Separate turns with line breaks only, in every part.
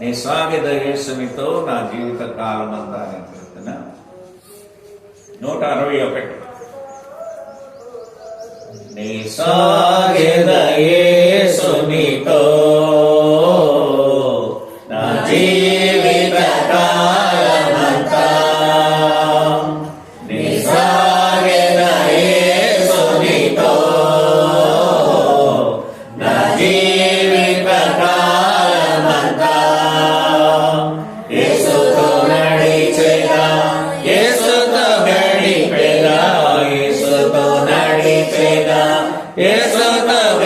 నీ స్వామి దయేశమితో నా జీవిత కాలం అంతా నేను చెప్తున్నా నూట అరవై ఒకటి. నీ స్వామి దయేశమితో నా జీవిత é Santa.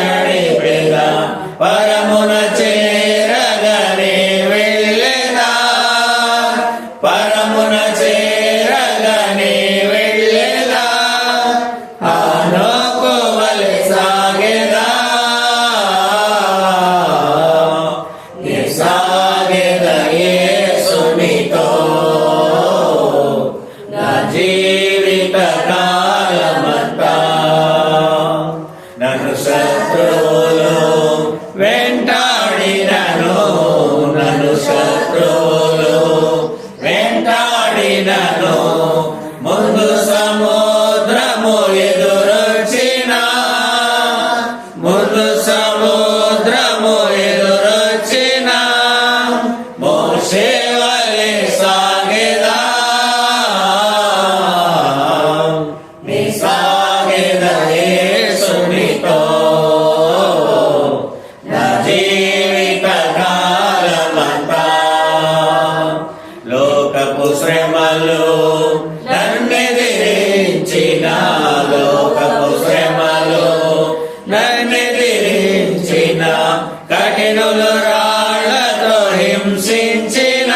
హింసించిన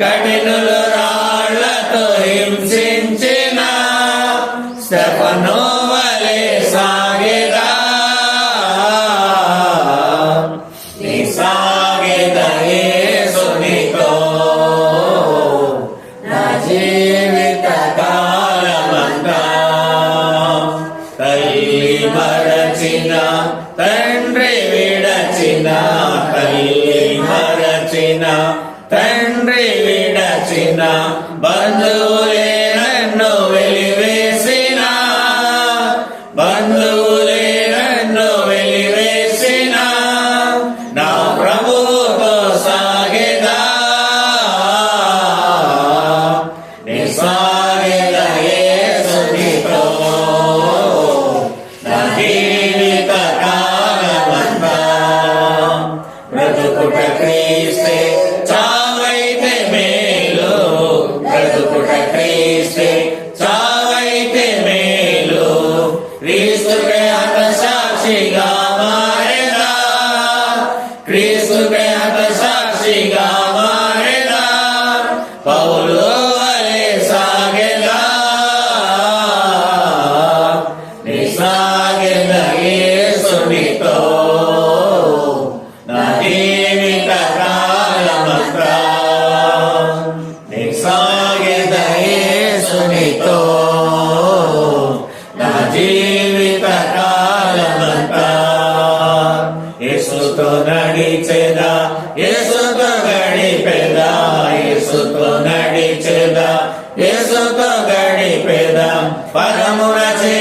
కఠినులు రాళ్ళతో హింసించిన స్తపనోవలే సాగిరా నీ సాగిద సునితో నా జీవిత కాలమంతా తల్లి మరచిన తండ్రి విడచిన తల్లి తండ్రి విడచిన బంధువులే పరమురచే